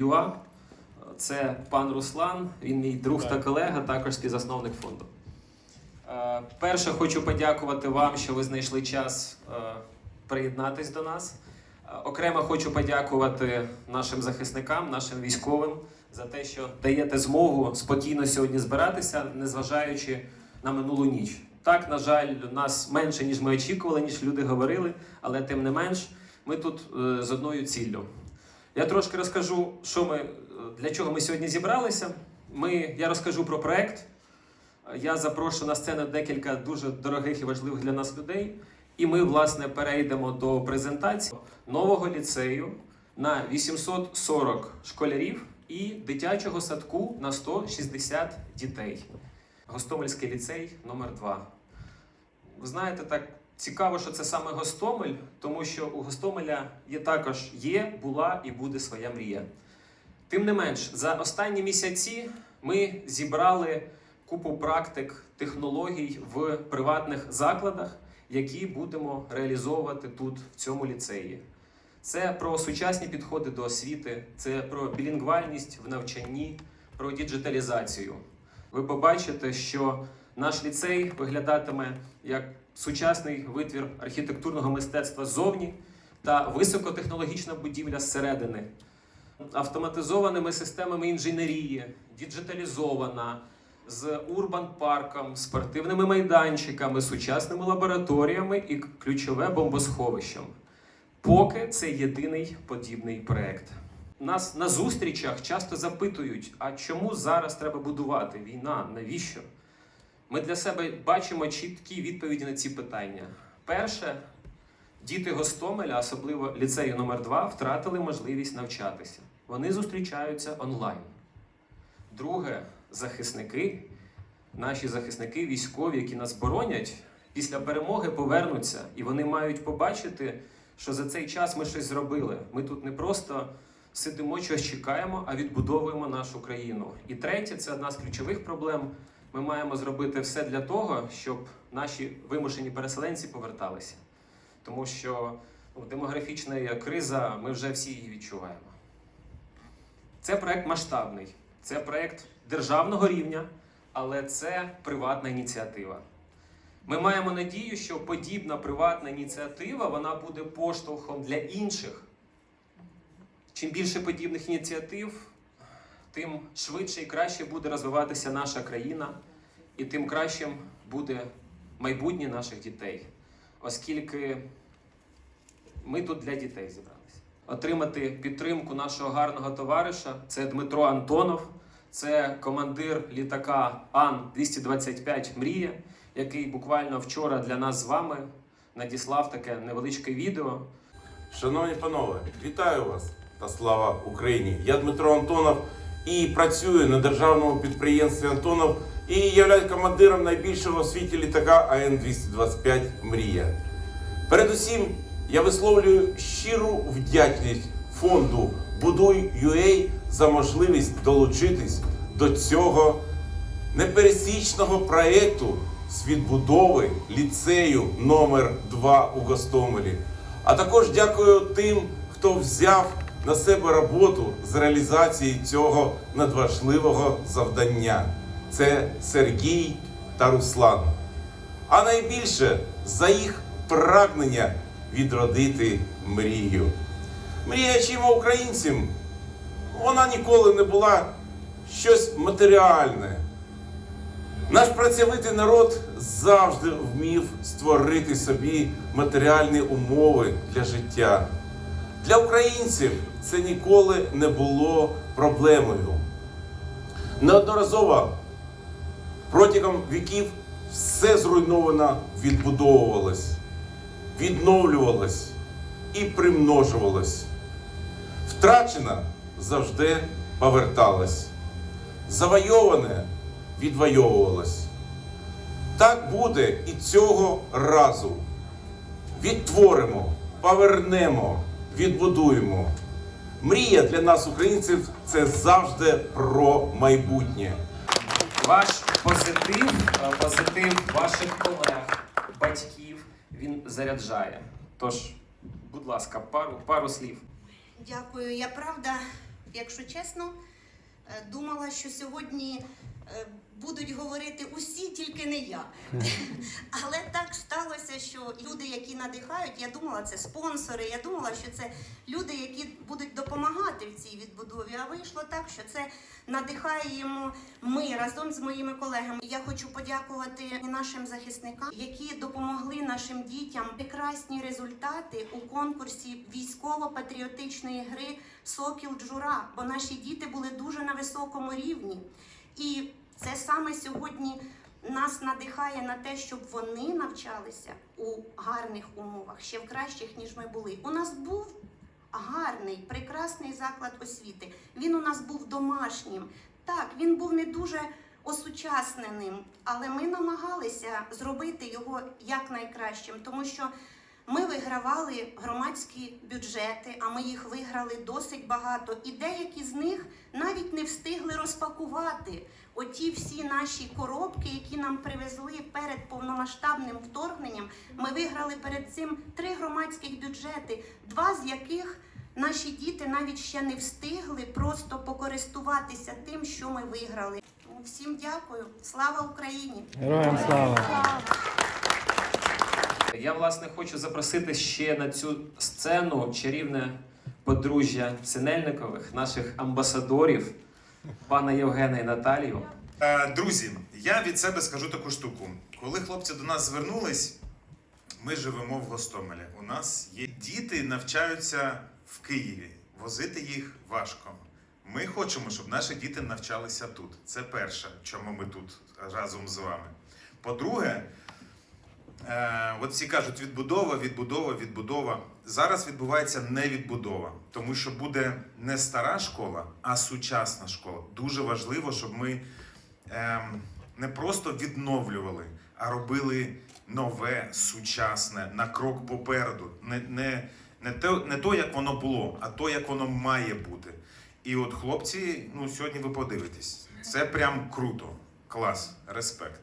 ЮА. Це пан Руслан, він мій друг та колега, також співзасновник фонду. Е, Перше, хочу подякувати вам, що ви знайшли час е, приєднатись до нас. Е, Окремо хочу подякувати нашим захисникам, нашим військовим за те, що даєте змогу спокійно сьогодні збиратися, незважаючи на минулу ніч. Так, на жаль, нас менше, ніж ми очікували, ніж люди говорили, але тим не менш, ми тут з одною ціллю. Я трошки розкажу, що ми, для чого ми сьогодні зібралися. Ми, я розкажу про проект. Я запрошу на сцену декілька дуже дорогих і важливих для нас людей. І ми, власне, перейдемо до презентації нового ліцею на 840 школярів і дитячого садку на 160 дітей. Гостомельський ліцей номер 2 Ви знаєте, так цікаво, що це саме Гостомель, тому що у Гостомеля є також є, була і буде своя мрія. Тим не менш, за останні місяці ми зібрали купу практик, технологій в приватних закладах, які будемо реалізовувати тут, в цьому ліцеї. Це про сучасні підходи до освіти, це про білінгвальність в навчанні, про діджиталізацію. Ви побачите, що наш ліцей виглядатиме як сучасний витвір архітектурного мистецтва ззовні та високотехнологічна будівля зсередини, автоматизованими системами інженерії, діджиталізована, з урбан-парком, спортивними майданчиками, сучасними лабораторіями і ключове бомбосховищем. Поки це єдиний подібний проект. Нас на зустрічах часто запитують: а чому зараз треба будувати війна? Навіщо? Ми для себе бачимо чіткі відповіді на ці питання. Перше, діти Гостомеля, особливо ліцею номер 2 втратили можливість навчатися. Вони зустрічаються онлайн. Друге, захисники, наші захисники, військові, які нас боронять, після перемоги повернуться, і вони мають побачити, що за цей час ми щось зробили. Ми тут не просто сидимо, щось чекаємо, а відбудовуємо нашу країну. І третє, це одна з ключових проблем. Ми маємо зробити все для того, щоб наші вимушені переселенці поверталися. Тому що ну, демографічна криза, ми вже всі її відчуваємо. Це проект масштабний, це проект державного рівня, але це приватна ініціатива. Ми маємо надію, що подібна приватна ініціатива вона буде поштовхом для інших. Чим більше подібних ініціатив, тим швидше і краще буде розвиватися наша країна, і тим кращим буде майбутнє наших дітей, оскільки ми тут для дітей зібралися. Отримати підтримку нашого гарного товариша це Дмитро Антонов, це командир літака Ан-225 Мрія, який буквально вчора для нас з вами надіслав таке невеличке відео. Шановні панове, вітаю вас та слава Україні! Я Дмитро Антонов і працюю на державному підприємстві Антонов і являюсь командиром найбільшого у світі літака АН-225 Мрія. Передусім, я висловлюю щиру вдячність фонду Будуй.UA за можливість долучитись до цього непересічного проєкту з відбудови ліцею номер 2 у Гостомелі. А також дякую тим, хто взяв на себе роботу з реалізації цього надважливого завдання. Це Сергій та Руслан. А найбільше за їх прагнення відродити мрію. Мрія чим українцям, вона ніколи не була щось матеріальне. Наш працьовитий народ завжди вмів створити собі матеріальні умови для життя. Для українців це ніколи не було проблемою. Неодноразово протягом віків все зруйновано відбудовувалось, відновлювалось і примножувалось. Втрачена завжди поверталась, завойоване відвоювалось. Так буде і цього разу. Відтворимо, повернемо, відбудуємо. Мрія для нас, українців, це завжди про майбутнє. Ваш позитив, е, позитив ваших колег, батьків, він заряджає. Тож, будь ласка, пару, пару слів. Дякую. Я правда якщо чесно, е, думала, що сьогодні е, будуть говорити усі, тільки не я. Але так сталося, що люди, які надихають, я думала, це спонсори, я думала, що це люди, які будуть допомагати в цій відбудові. А вийшло так, що це надихаємо ми разом з моїми колегами. Я хочу подякувати нашим захисникам, які допомогли нашим дітям прекрасні результати у конкурсі військово-патріотичної гри Сокіл Джура, бо наші діти були дуже на високому рівні. І це саме сьогодні нас надихає на те, щоб вони навчалися у гарних умовах, ще в кращих, ніж ми були. У нас був гарний, прекрасний заклад освіти. Він у нас був домашнім. Так, він був не дуже осучасненим, але ми намагалися зробити його якнайкращим, тому що ми вигравали громадські бюджети, а ми їх виграли досить багато. І деякі з них навіть не встигли розпакувати оті всі наші коробки, які нам привезли перед повномасштабним вторгненням. Ми виграли перед цим три громадських бюджети, два з яких наші діти навіть ще не встигли просто покористуватися тим, що ми виграли. Всім дякую. Слава Україні! Героям слава! Я власне хочу запросити ще на цю сцену чарівне подружжя Синельникових, наших амбасадорів, пана Євгена і Наталію. Е, Друзі, я від себе скажу таку штуку. Коли хлопці до нас звернулись, ми живемо в Гостомелі. У нас є діти, навчаються в Києві. Возити їх важко. Ми хочемо, щоб наші діти навчалися тут. Це перше, чому ми тут разом з вами. По-друге, Е, от всі кажуть, відбудова, відбудова, відбудова. Зараз відбувається не відбудова, тому що буде не стара школа, а сучасна школа. Дуже важливо, щоб ми ем, не просто відновлювали, а робили нове, сучасне, на крок попереду. Не, не, не, те, не то, як воно було, а то, як воно має бути. І от хлопці, ну сьогодні ви подивитесь. Це прям круто. Клас, респект.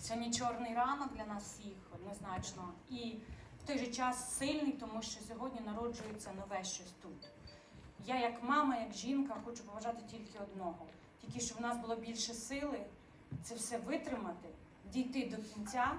Сьогодні чорний ранок для нас всіх однозначно. І в той же час сильний, тому що сьогодні народжується нове щось тут. Я, як мама, як жінка, хочу поважати тільки одного: тільки щоб в нас було більше сили це все витримати, дійти до кінця.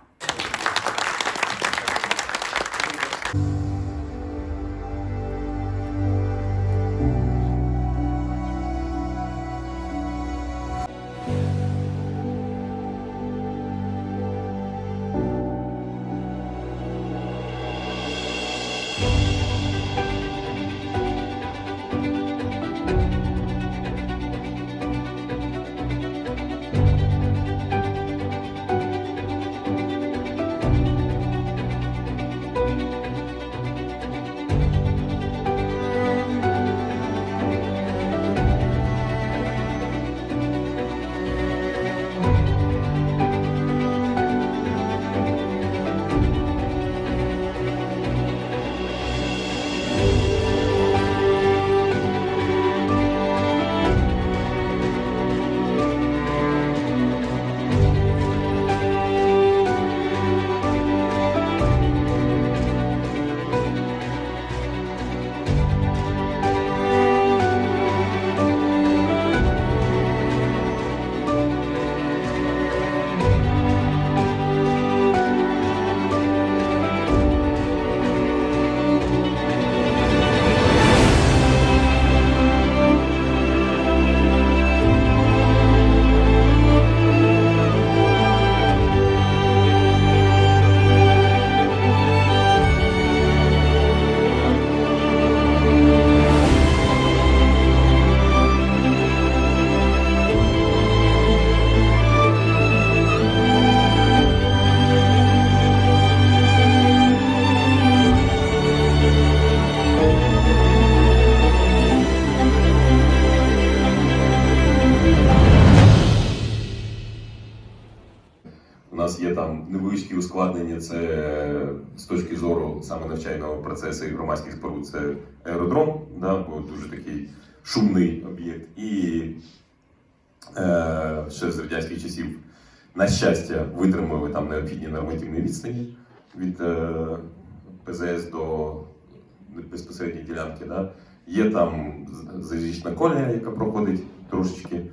І громадських споруд. Це аеродром, да, бо дуже такий шумний об'єкт. І е, ще з радянських часів, на щастя, витримали там необхідні нормативні відстані від е, ПЗС до безпосередньої ділянки. Да. Є там залізнична колія, яка проходить трошечки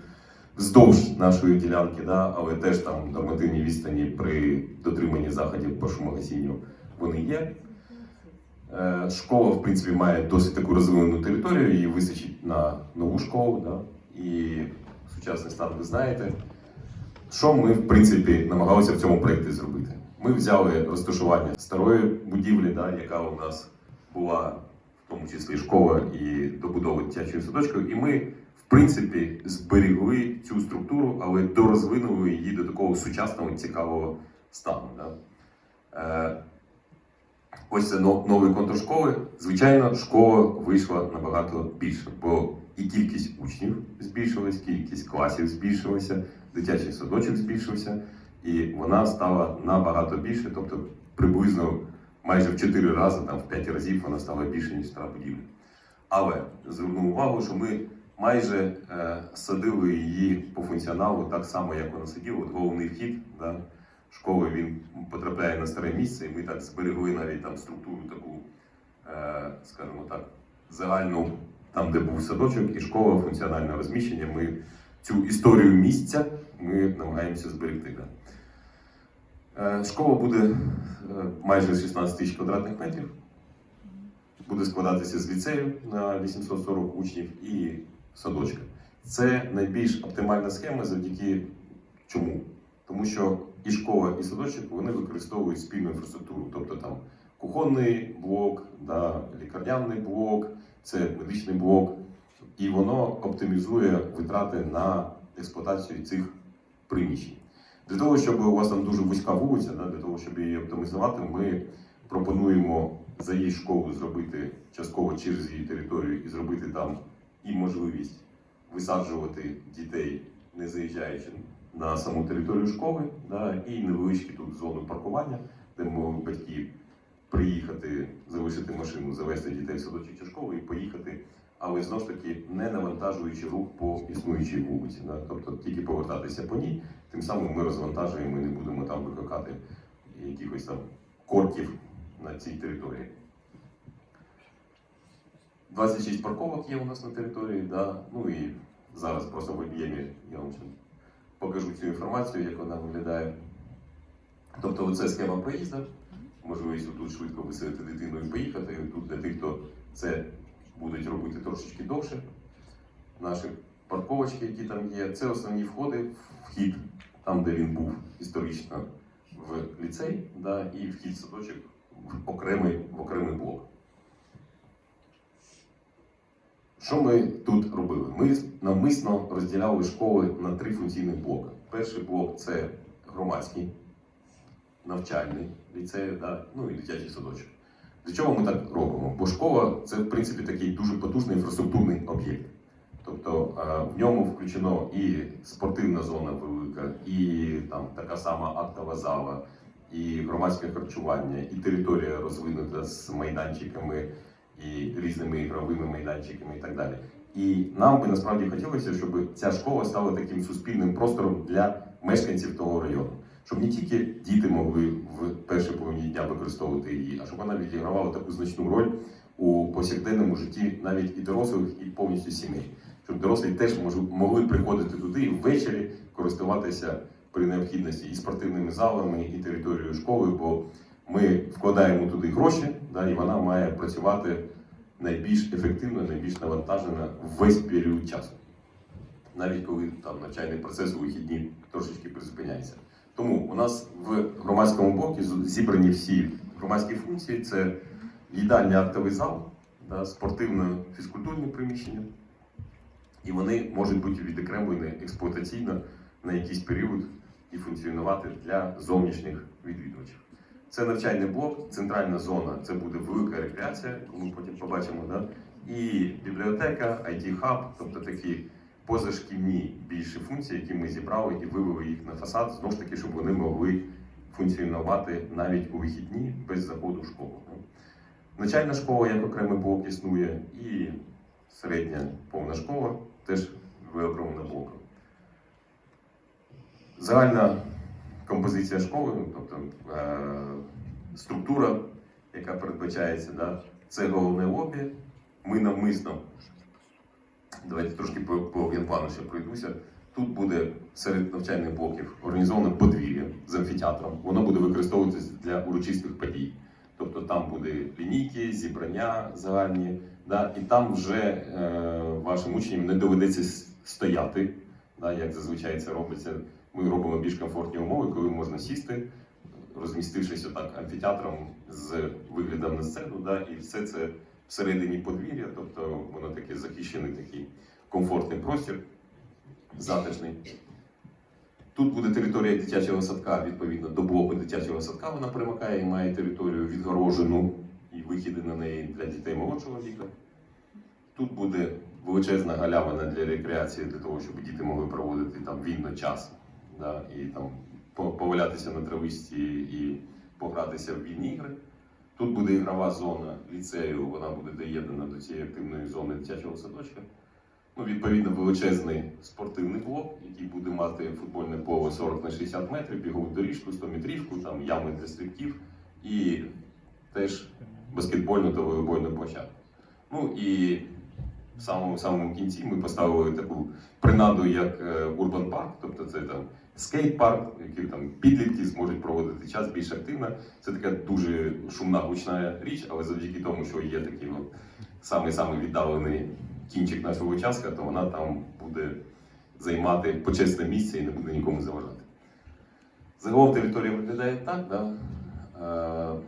вздовж нашої ділянки, да, але теж там нормативні відстані при дотриманні заходів по шумогасінню вони є. Е, Школа, в принципі, має досить таку розвинену територію, її вистачить на нову школу, да? і сучасний стан ви знаєте. Що ми, в принципі, намагалися в цьому проєкті зробити? Ми взяли розташування старої будівлі, да, яка у нас була, в тому числі школа і добудова дитячого садочку, і ми, в принципі, зберегли цю структуру, але дорозвинули її до такого сучасного цікавого стану. Да? Ось це но- новий контур школи. Звичайно, школа вийшла набагато більше, бо і кількість учнів збільшилась, кількість класів збільшилася, дитячий садочок збільшився, і вона стала набагато більше, тобто приблизно майже в 4 рази, там в 5 разів вона стала більше, ніж стара будівля. Але зверну увагу, що ми майже е, садили її по функціоналу так само, як вона сиділа. От головний вхід да, школи він потрапляє на старе місце, і ми так зберегли навіть там структуру таку, е, скажімо так, загальну, там, де був садочок і школа, функціональне розміщення. Ми цю історію місця ми намагаємося зберегти. Е, Школа буде е, майже 16 тисяч квадратних метрів. Буде складатися з ліцею на 840 учнів і садочка. Це найбільш оптимальна схема завдяки чому? Тому що і школа, і садочок вони використовують спільну інфраструктуру, тобто там кухонний блок, да, лікарняний блок, це медичний блок, і воно оптимізує витрати на експлуатацію цих приміщень. Для того, щоб у вас там дуже вузька вулиця, да, для того, щоб її оптимізувати, ми пропонуємо заїзд в школу зробити частково через її територію і зробити там і можливість висаджувати дітей, не заїжджаючи на саму територію школи, да, і невеличкі тут зону паркування, де можуть батьки приїхати, залишити машину, завести дітей в садочок чи школу і поїхати, але знову ж таки не навантажуючи рух по існуючій вулиці. Да, тобто тільки повертатися по ній, тим самим ми розвантажуємо і не будемо там викликати якихось там корків на цій території. 26 парковок є у нас на території, да, ну і зараз просто в об'ємі я вам покажу цю інформацію, як вона виглядає. Тобто оце схема проїзду, можливість тут швидко висадити дитину і поїхати. Тут для тих, хто це будуть робити трошечки довше. Наші парковочки, які там є, це основні входи, вхід там, де він був історично в ліцей, да, і вхід в садочок в окремий, в окремий блок. Що ми тут робили? Ми навмисно розділяли школи на три функційних блоки. Перший блок це громадський, навчальний ліцей, да, ну і дитячий садочок. Для чого ми так робимо? Бо школа це, в принципі, такий дуже потужний інфраструктурний об'єкт. Тобто е, в ньому включено і спортивна зона велика, і там така сама актова зала, і громадське харчування, і територія розвинута з майданчиками і різними ігровими майданчиками і так далі. І нам би насправді хотілося, щоб ця школа стала таким суспільним простором для мешканців того району, щоб не тільки діти могли в перші половині дня використовувати її, а щоб вона відігравала таку значну роль у повсякденному житті навіть і дорослих, і повністю сімей. Щоб дорослі теж могли приходити туди і ввечері користуватися при необхідності і спортивними залами, і територією школи, бо ми вкладаємо туди гроші, да, і вона має працювати найбільш ефективно, найбільш навантажена весь період часу. Навіть коли там навчальний процес у вихідні трошечки призупиняється. Тому у нас в громадському блокі зібрані всі громадські функції: це їдальня актовий зал, да, спортивно-фізкультурні приміщення, і вони можуть бути відокремлені експлуатаційно на якийсь період і функціонувати для зовнішніх відвідувачів. Це навчальний блок, центральна зона це буде велика рекреація, яку ми потім побачимо. Да? І бібліотека, IT-хаб, тобто такі позашкільні більші функції, які ми зібрали і вивели їх на фасад, знову ж таки, щоб вони могли функціонувати навіть у вихідні без заходу в школу. Начальна школа як окремий блок існує, і середня повна школа теж виокремлена блоком. Загальна композиція школи, ну, тобто е, структура, яка передбачається, да, це головне лобі, ми навмисно, давайте трошки по, по генплану ще пройдуся. Тут буде серед навчальних блоків організоване подвір'я з амфітеатром. Воно буде використовуватися для урочистих подій. Тобто там буде лінійки, зібрання загальні, да, і там вже е, вашим учням не доведеться стояти, да, як зазвичай це робиться. Ми робимо більш комфортні умови, коли можна сісти, розмістившись отак амфітеатром з виглядом на сцену, да, і все це всередині подвір'я, тобто воно таке захищений такий комфортний простір, затишний. Тут буде територія дитячого садка, відповідно до блоку дитячого садка. Вона примикає і має територію відгорожену і вихіди на неї для дітей молодшого віку. Тут буде величезна галявина для рекреації, для того, щоб діти могли проводити там вільно час да, і там повалятися на трависті і погратися в вільні ігри. Тут буде ігрова зона ліцею, вона буде доєднана до цієї активної зони дитячого садочка. Ну, відповідно, величезний спортивний блок, який буде мати футбольне поле 40 на 60 метрів, бігову доріжку, 100 метрівку, там ями для стрибків і теж баскетбольну та волейбольну площадку. Ну і в самому самому кінці ми поставили таку принаду, як е, Урбан Парк, тобто це там скейт-парк, який там підлітки зможуть проводити час більш активно. Це така дуже шумна гучна річ, але завдяки тому, що є такий от самий-самий віддалений кінчик нашого участка, то вона там буде займати почесне місце і не буде нікому заважати. Загалом територія виглядає так, да? Е,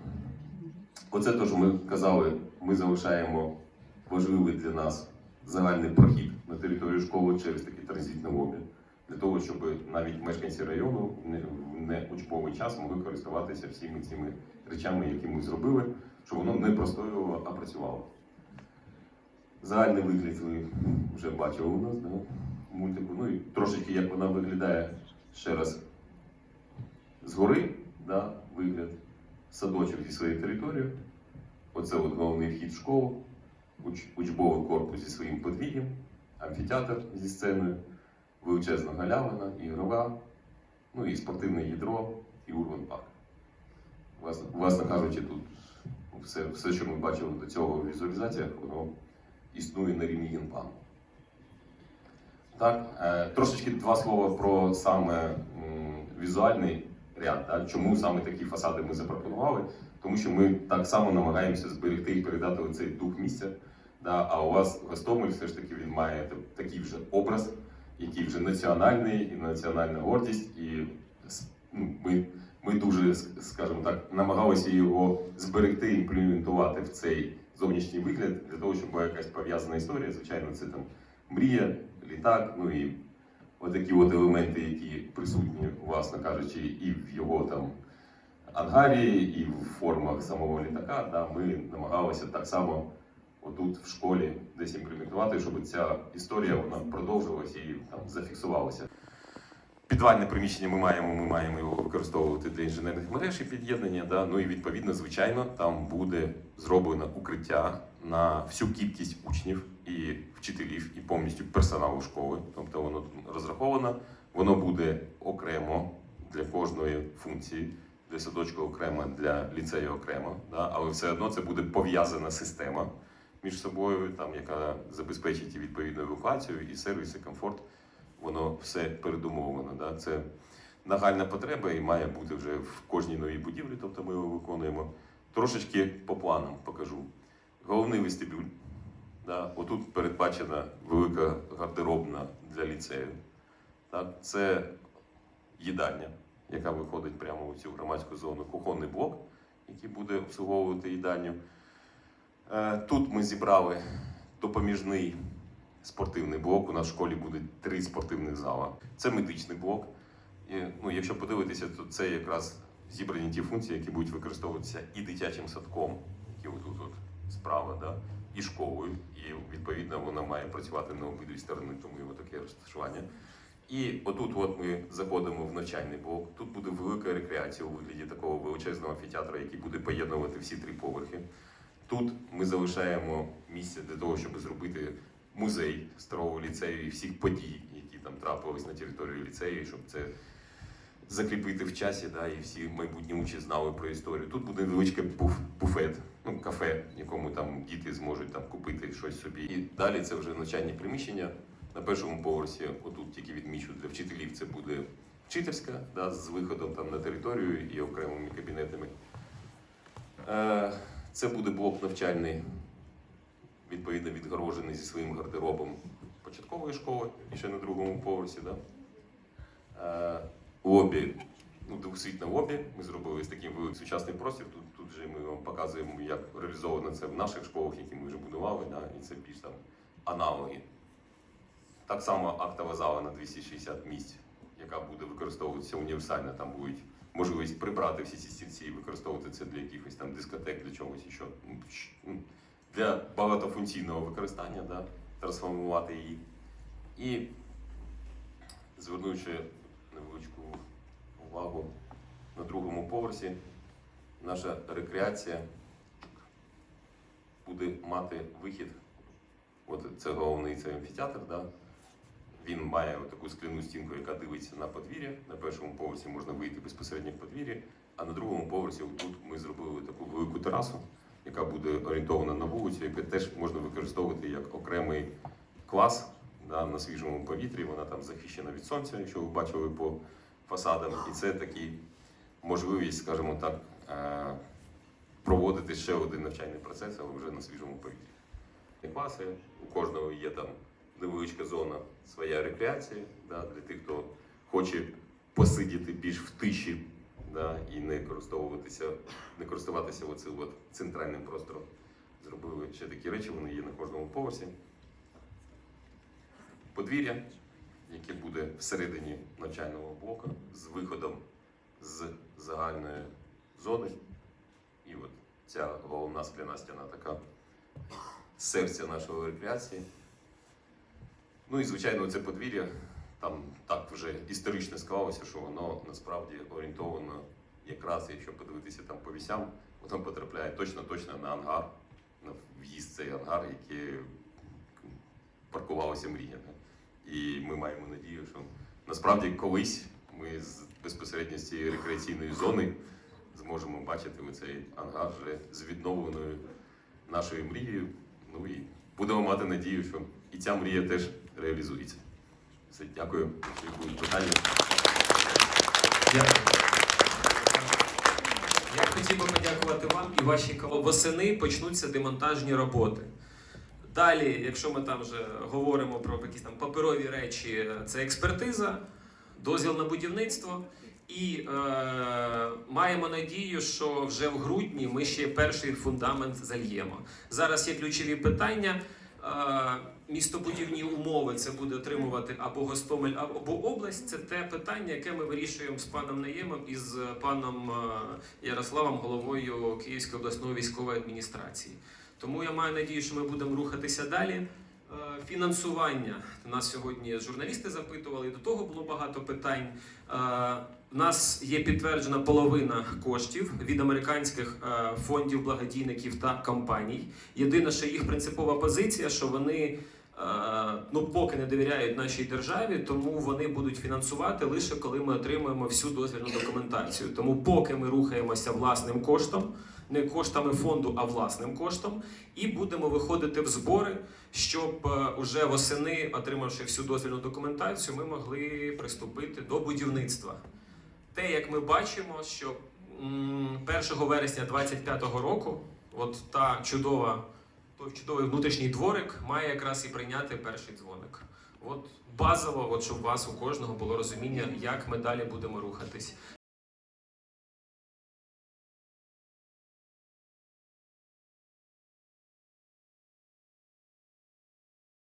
Оце те, що ми казали, ми залишаємо важливий для нас загальний прохід на територію школи через такий транзитний обмін, для того, щоб навіть мешканці району в неучбовий час могли користуватися всіми цими речами, які ми зробили, щоб воно не простоювало, а працювало. Загальний вигляд ви вже бачили у нас, да? мультику. Ну і трошечки як вона виглядає ще раз згори, да? вигляд, садочок зі своєю територією. Оце от головний вхід в школу, уч, учбовий корпус зі своїм подвір'ям, амфітеатр зі сценою, величезна галявина, ігрова, ну і спортивне ядро і урбан парк. Власне, власне кажучи, тут все, все, що ми бачили до цього в візуалізаціях, воно існує на рівні генплану. Так, е, трошечки два слова про саме візуальний ряд. Так? Чому саме такі фасади ми запропонували? Тому що ми так само намагаємося зберегти і передати цей дух місця. Да? А у вас Гостомель все ж таки він має такий вже образ, який вже національний і національна гордість. І ну, ми, ми дуже, ск- скажімо так, намагалися його зберегти, імплементувати в цей зовнішній вигляд для того, щоб була якась пов'язана історія. Звичайно, це там мрія, літак, ну і отакі от елементи, які присутні, власне кажучи, і в його там ангарі, і в формах самого літака. Да, ми намагалися так само отут в школі десь імплементувати, щоб ця історія вона продовжилася і там зафіксувалася. Підвальне приміщення ми маємо, ми маємо його використовувати для інженерних мереж і під'єднання. Да? Ну і відповідно, звичайно, там буде зроблено укриття на всю кількість учнів і вчителів, і повністю персоналу школи. Тобто воно розраховано, воно буде окремо для кожної функції, для садочку окремо, для ліцею окремо. Да? Але все одно це буде пов'язана система між собою, там, яка забезпечить відповідну евакуацію, і сервіс, і комфорт воно все передумовлено. Да? Це нагальна потреба і має бути вже в кожній новій будівлі, тобто ми його виконуємо. Трошечки по планам покажу. Головний вестибюль. Да? Отут передбачена велика гардеробна для ліцею. Так? Це їдальня, яка виходить прямо у цю громадську зону, кухонний блок, який буде обслуговувати їдальню. Е, Тут ми зібрали допоміжний спортивний блок. У нас в школі буде три спортивних зала. Це медичний блок. І, ну, якщо подивитися, то це якраз зібрані ті функції, які будуть використовуватися і дитячим садком, який отут от справа, да, і школою. І відповідно вона має працювати на обидві сторони, тому його таке розташування. І отут от ми заходимо в навчальний блок. Тут буде велика рекреація у вигляді такого величезного амфітеатра, який буде поєднувати всі три поверхи. Тут ми залишаємо місце для того, щоб зробити музей старого ліцею і всіх подій, які там трапились на території ліцею, щоб це закріпити в часі, да, і всі майбутні учні знали про історію. Тут буде невеличкий буф, буфет, ну, кафе, в якому там діти зможуть там купити щось собі. І далі це вже навчальні приміщення. На першому поверсі, отут тільки відмічу, для вчителів це буде вчительська, да, з виходом там на територію і окремими кабінетами. Е, Це буде блок навчальний, відповідно відгорожений зі своїм гардеробом початкової школи і ще на другому поверсі. Да? Е, Лобі, ну, двохсвітне лобі. Ми зробили з таким великий сучасний простір. Тут, тут же ми вам показуємо, як реалізовано це в наших школах, які ми вже будували, да? і це більш там аналоги. Так само актова зала на 260 місць, яка буде використовуватися універсально. Там будуть можливість прибрати всі ці стільці і використовувати це для якихось там дискотек, для чогось і що. Ну, ну, Для багатофункційного використання, да? трансформувати її. І звернувши невеличку увагу на другому поверсі, наша рекреація буде мати вихід. От це головний це амфітеатр, да? Він має таку скляну стінку, яка дивиться на подвір'я. На першому поверсі можна вийти безпосередньо в подвір'я, а на другому поверсі тут ми зробили таку велику терасу, яка буде орієнтована на вулицю, яку теж можна використовувати як окремий клас да, на свіжому повітрі. Вона там захищена від сонця, якщо ви бачили по фасадам. І це такий можливість, скажімо так, е, проводити ще один навчальний процес, але вже на свіжому повітрі. Класи, у кожного є там невеличка зона своя рекреація да, для тих, хто хоче посидіти більш в тиші да, і не користуватися, не користуватися оцим от центральним простором. Зробили ще такі речі, вони є на кожному поверсі. Подвір'я, яке буде всередині навчального блоку з виходом з загальної зони. І от ця головна скляна стіна така серця нашої рекреації. Ну і звичайно, це подвір'я там так вже історично склалося, що воно насправді орієнтовано якраз, якщо подивитися там по вісям, воно потрапляє точно-точно на ангар, на в'їзд цей ангар, який паркувалося мріями. І ми маємо надію, що насправді колись ми з безпосередньо з цієї рекреаційної зони зможемо бачити цей ангар вже з відновленою нашою мрією. Ну і будемо мати надію, що і ця мрія теж реалізується. Все, дякую. Будуть питання. Дякую. Я хотів би подякувати вам і вашій команді. Восени почнуться демонтажні роботи. Далі, якщо ми там вже говоримо про якісь там паперові речі, це експертиза, дозвіл на будівництво. І е, маємо надію, що вже в грудні ми ще перший фундамент зальємо. Зараз є ключові питання. Е, містобудівні умови це буде отримувати або Гостомель, або область. Це те питання, яке ми вирішуємо з паном Наємом і з паном е, Ярославом, головою Київської обласної військової адміністрації. Тому я маю надію, що ми будемо рухатися далі. Е, Фінансування нас сьогодні журналісти запитували. До того було багато питань. Е, У нас є підтверджена половина коштів від американських е, фондів, благодійників та компаній. Єдине, що їх принципова позиція, що вони е, ну поки не довіряють нашій державі, тому вони будуть фінансувати лише коли ми отримаємо всю дозвільну документацію. Тому поки ми рухаємося власним коштом, не коштами фонду, а власним коштом, і будемо виходити в збори, щоб е, уже восени, отримавши всю дозвільну документацію, ми могли приступити до будівництва. Те, як ми бачимо, що 1 вересня 2025 року, от та чудова, чудовий внутрішній дворик має якраз і прийняти перший дзвоник. От базово, от щоб у вас у кожного було розуміння, як ми далі будемо рухатись.